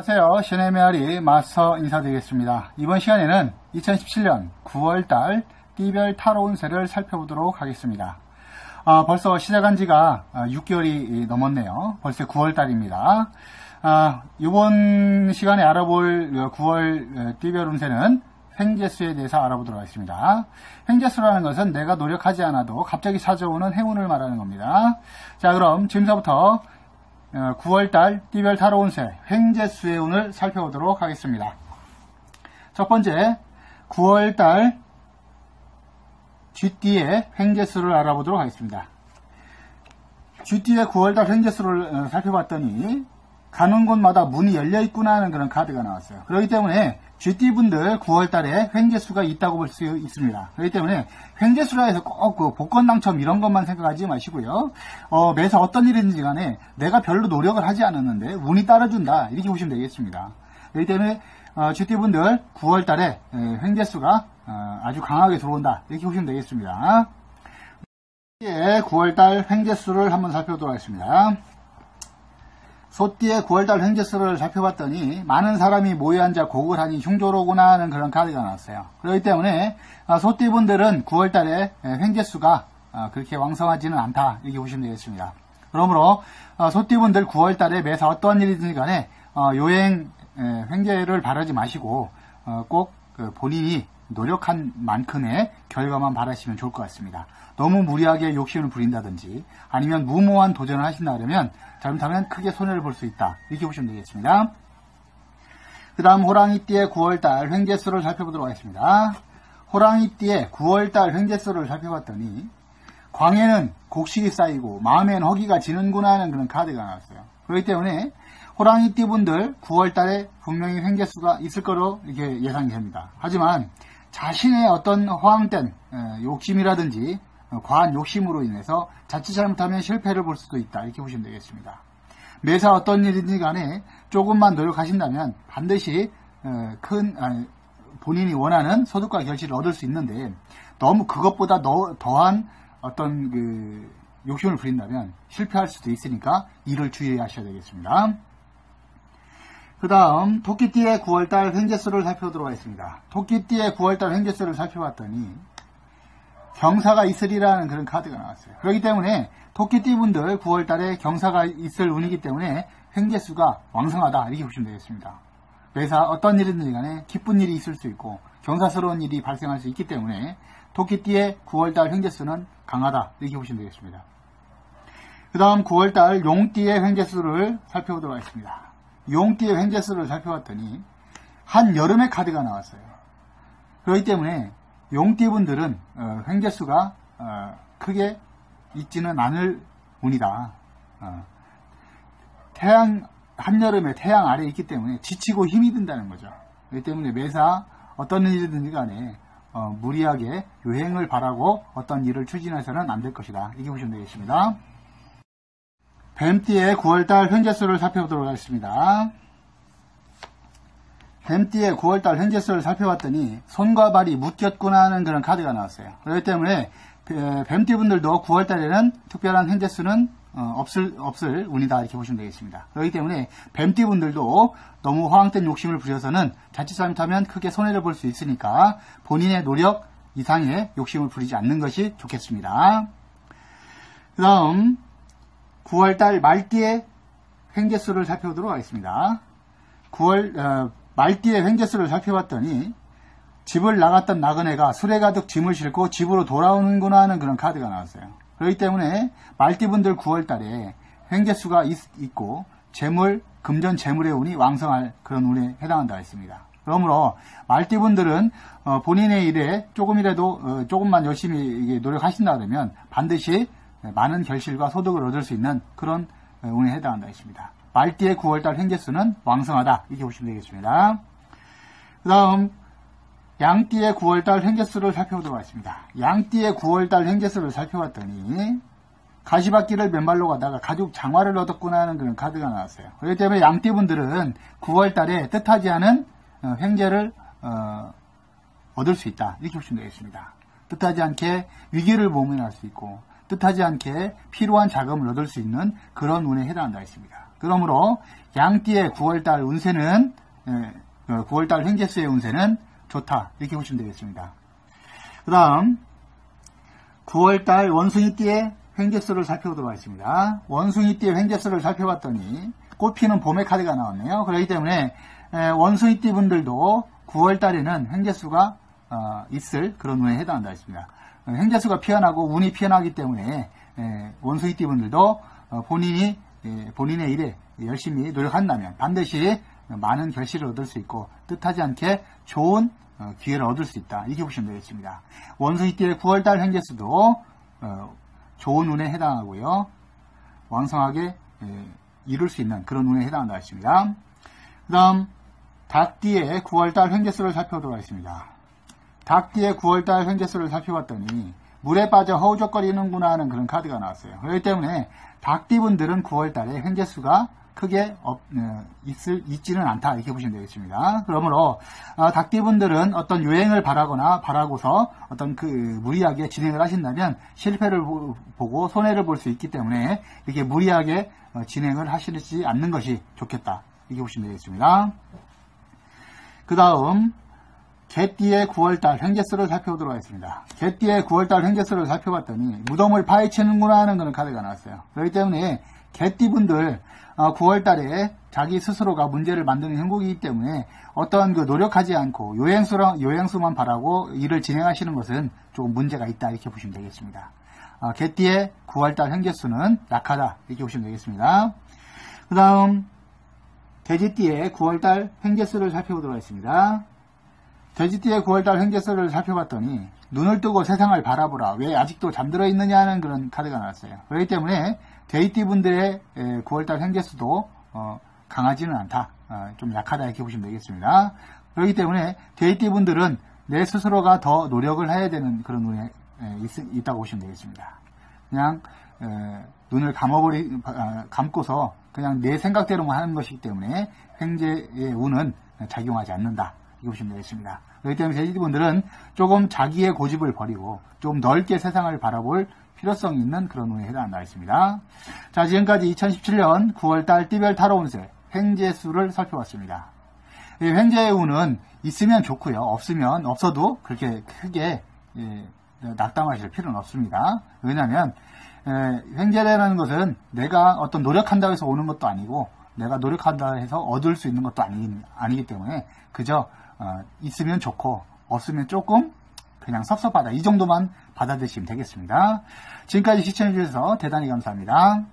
안녕하세요. 신의 메아리 마스터 인사드리겠습니다. 이번 시간에는 2017년 9월달 띠별 타로 운세를 살펴보도록 하겠습니다. 아, 벌써 시작한 지가 6개월이 넘었네요. 벌써 9월달입니다. 아, 이번 시간에 알아볼 9월 띠별 운세는 횡재수에 대해서 알아보도록 하겠습니다. 횡재수라는 것은 내가 노력하지 않아도 갑자기 찾아오는 행운을 말하는 겁니다. 자, 그럼 지금서부터 9월달 어, 띠별 타로 운세 횡재수의 운을 살펴보도록 하겠습니다. 첫 번째 9월달 쥐띠의 횡재수를 알아보도록 하겠습니다. 쥐띠의 9월달 횡재수를 어, 살펴봤더니 가는 곳마다 문이 열려 있구나 하는 그런 카드가 나왔어요. 그렇기 때문에 GT분들 9월달에 횡재수가 있다고 볼 수 있습니다. 그렇기 때문에 횡재수라 해서 꼭 그 복권 당첨 이런 것만 생각하지 마시고요. 어, 매사 어떤 일이든지 간에 내가 별로 노력을 하지 않았는데 운이 따라준다 이렇게 보시면 되겠습니다. 그렇기 때문에 어, GT분들 9월달에 횡재수가 어, 아주 강하게 들어온다 이렇게 보시면 되겠습니다. 9월달 횡재수를 한번 살펴보도록 하겠습니다. 소띠의 9월달 횡재수를 살펴봤더니 많은 사람이 모여 앉아 곡을 하니 흉조로구나 하는 그런 카드가 나왔어요. 그렇기 때문에 아, 소띠분들은 9월달에 횡재수가 아, 그렇게 왕성하지는 않다 이렇게 보시면 되겠습니다. 그러므로 아, 소띠분들 9월달에 매사 어떠한 일이든 간에 어, 요행 횡재를 바라지 마시고 어, 꼭그 본인이 노력한 만큼의 결과만 바라시면 좋을 것 같습니다. 너무 무리하게 욕심을 부린다든지 아니면 무모한 도전을 하신다 그러면 잘못하면 크게 손해를 볼 수 있다. 이렇게 보시면 되겠습니다. 그 다음 호랑이띠의 9월달 횡재수를 살펴보도록 하겠습니다. 호랑이띠의 9월달 횡재수를 살펴봤더니 광에는 곡식이 쌓이고 마음에는 허기가 지는구나 하는 그런 카드가 나왔어요. 그렇기 때문에 호랑이띠 분들 9월달에 분명히 횡재수가 있을 거로 이렇게 예상이 됩니다. 하지만 자신의 어떤 허황된 욕심이라든지 어, 과한 욕심으로 인해서 자칫 잘못하면 실패를 볼 수도 있다. 이렇게 보시면 되겠습니다. 매사 어떤 일이든 간에 조금만 노력하신다면 반드시 어, 큰 본인이 원하는 소득과 결실을 얻을 수 있는데 너무 그것보다 더한 어떤 그 욕심을 부린다면 실패할 수도 있으니까 이를 주의하셔야 되겠습니다. 그 다음 토끼띠의 9월달 횡재수를 살펴보도록 하겠습니다. 토끼띠의 9월달 횡재수를 살펴봤더니 경사가 있으리라는 그런 카드가 나왔어요. 그렇기 때문에 토끼띠 분들 9월달에 경사가 있을 운이기 때문에 횡재수가 왕성하다 이렇게 보시면 되겠습니다. 매사 어떤 일이든 간에 기쁜 일이 있을 수 있고 경사스러운 일이 발생할 수 있기 때문에 토끼띠의 9월달 횡재수는 강하다 이렇게 보시면 되겠습니다. 그 다음 9월달 용띠의 횡재수를 살펴보도록 하겠습니다. 용띠의 횡재수를 살펴봤더니 한 여름의 카드가 나왔어요. 그렇기 때문에 용띠분들은 어, 횡재수가 어, 크게 있지는 않을 운이다. 어, 태양 한여름에 태양 아래에 있기 때문에 지치고 힘이 든다는 거죠. 그렇기 때문에 매사 어떤 일이든지 간에 어, 무리하게 유행을 바라고 어떤 일을 추진해서는 안 될 것이다. 이렇게 보시면 되겠습니다. 뱀띠의 9월달 현재 수를 살펴보도록 하겠습니다. 뱀띠의 9월달 현재 수를 살펴봤더니 손과 발이 묶였구나 하는 그런 카드가 나왔어요. 그렇기 때문에 뱀띠 분들도 9월달에는 특별한 현재 수는 어, 없을, 없을 운이다 이렇게 보시면 되겠습니다. 그렇기 때문에 뱀띠 분들도 너무 화학된 욕심을 부려서는 자칫 잘못하면 크게 손해를 볼 수 있으니까 본인의 노력 이상의 욕심을 부리지 않는 것이 좋겠습니다. 그 다음 9월달 말띠의 횡재수를 살펴보도록 하겠습니다. 9월 어, 말띠의 횡재수를 살펴봤더니 집을 나갔던 나그네가 술에 가득 짐을 싣고 집으로 돌아오는구나 하는 그런 카드가 나왔어요. 그렇기 때문에 말띠분들 9월달에 횡재수가 있, 고 재물, 금전 재물의 운이 왕성할 그런 운에 해당한다 했습니다. 그러므로 말띠분들은 어, 본인의 일에 조금이라도 어, 조금만 열심히 노력하신다 그러면 반드시 많은 결실과 소득을 얻을 수 있는 그런 운에 해당한다 했습니다. 말띠의 9월달 횡재수는 왕성하다 이렇게 보시면 되겠습니다. 그 다음 양띠의 9월달 횡재수를 살펴보도록 하겠습니다. 양띠의 9월달 횡재수를 살펴봤더니 가시밭길을 맨발로 가다가 가죽 장화를 얻었구나 하는 그런 카드가 나왔어요. 그렇기 때문에 양띠분들은 9월달에 뜻하지 않은 어, 횡재를 어, 얻을 수 있다 이렇게 보시면 되겠습니다. 뜻하지 않게 위기를 모면할 수 있고 뜻하지 않게 필요한 자금을 얻을 수 있는 그런 운에 해당한다 했습니다. 그러므로 양띠의 9월달 운세는 9월달 횡재수의 운세는 좋다 이렇게 보시면 되겠습니다. 그 다음 9월달 원숭이띠의 횡재수를 살펴보도록 하겠습니다. 원숭이띠의 횡재수를 살펴봤더니 꽃피는 봄의 카드가 나왔네요. 그렇기 때문에 원숭이띠 분들도 9월달에는 횡재수가 어, 있을 그런 운에 해당한다 했습니다. 횡재수가 피어나고 운이 피어나기 때문에 원숭이띠 분들도 어, 본인이 본인의 일에 열심히 노력한다면 반드시 많은 결실을 얻을 수 있고 뜻하지 않게 좋은 어, 기회를 얻을 수 있다. 이렇게 보시면 되겠습니다. 원숭이띠의 9월달 횡재수도 좋은 운에 해당하고요. 왕성하게 이룰 수 있는 그런 운에 해당한다 했습니다. 그 다음 닭띠의 9월달 횡재수를 살펴보도록 하겠습니다. 닭띠의 9월달 횡재수를 살펴봤더니 물에 빠져 허우적거리는구나 하는 그런 카드가 나왔어요. 그렇기 때문에 닭띠분들은 9월달에 횡재수가 크게 없, 어, 있을, 있지는 않다 이렇게 보시면 되겠습니다. 그러므로 어, 닭띠분들은 어떤 유행을 바라거나 바라고서 어떤 그 무리하게 진행을 하신다면 실패를 보, 고 손해를 볼 수 있기 때문에 이렇게 무리하게 어, 진행을 하시지 않는 것이 좋겠다 이렇게 보시면 되겠습니다. 그 다음 개띠의 9월달 횡재수를 살펴보도록 하겠습니다. 개띠의 9월달 횡재수를 살펴봤더니 무덤을 파헤치는구나 하는 그런 카드가 나왔어요. 그렇기 때문에 개띠분들 9월달에 어, 자기 스스로가 문제를 만드는 형국이기 때문에 어떤 그 노력하지 않고 요행수랑 요행수만 바라고 일을 진행하시는 것은 조금 문제가 있다 이렇게 보시면 되겠습니다. 어, 개띠의 9월달 횡재수는 약하다 이렇게 보시면 되겠습니다. 그 다음 돼지띠의 9월달 횡재수를 살펴보도록 하겠습니다. 돼지띠의 9월달 횡재수를 살펴봤더니 눈을 뜨고 세상을 바라보라. 왜 아직도 잠들어 있느냐는 그런 카드가 나왔어요. 그렇기 때문에 데이티 분들의 9월달 횡재수도 어, 강하지는 않다. 어, 좀 약하다 이렇게 보시면 되겠습니다. 그렇기 때문에 데이티 분들은 내 스스로가 더 노력을 해야 되는 그런 눈에 있, 다고 보시면 되겠습니다. 그냥 눈을 감아버리 아, 감고서 그냥 내 생각대로만 하는 것이기 때문에 횡재의 운은 작용하지 않는다. 이렇게 보시면 되겠습니다. 그렇기 때문에 제주분들은 조금 자기의 고집을 버리고 좀 넓게 세상을 바라볼 필요성이 있는 그런 운에 해당한다 했습니다. 자, 지금까지 2017년 9월달 띠별 타로 운세 횡재수를 살펴봤습니다. 이 횡재의 운은 있으면 좋고요. 없으면 없어도 그렇게 크게 예, 낙담하실 필요는 없습니다. 왜냐하면 횡재라는 것은 내가 어떤 노력한다고 해서 오는 것도 아니고 내가 노력한다 해서 얻을 수 있는 것도 아니, 아니기 때문에 그저 어, 있으면 좋고 없으면 조금 그냥 섭섭하다 이 정도만 받아들이시면 되겠습니다. 지금까지 시청해주셔서 대단히 감사합니다.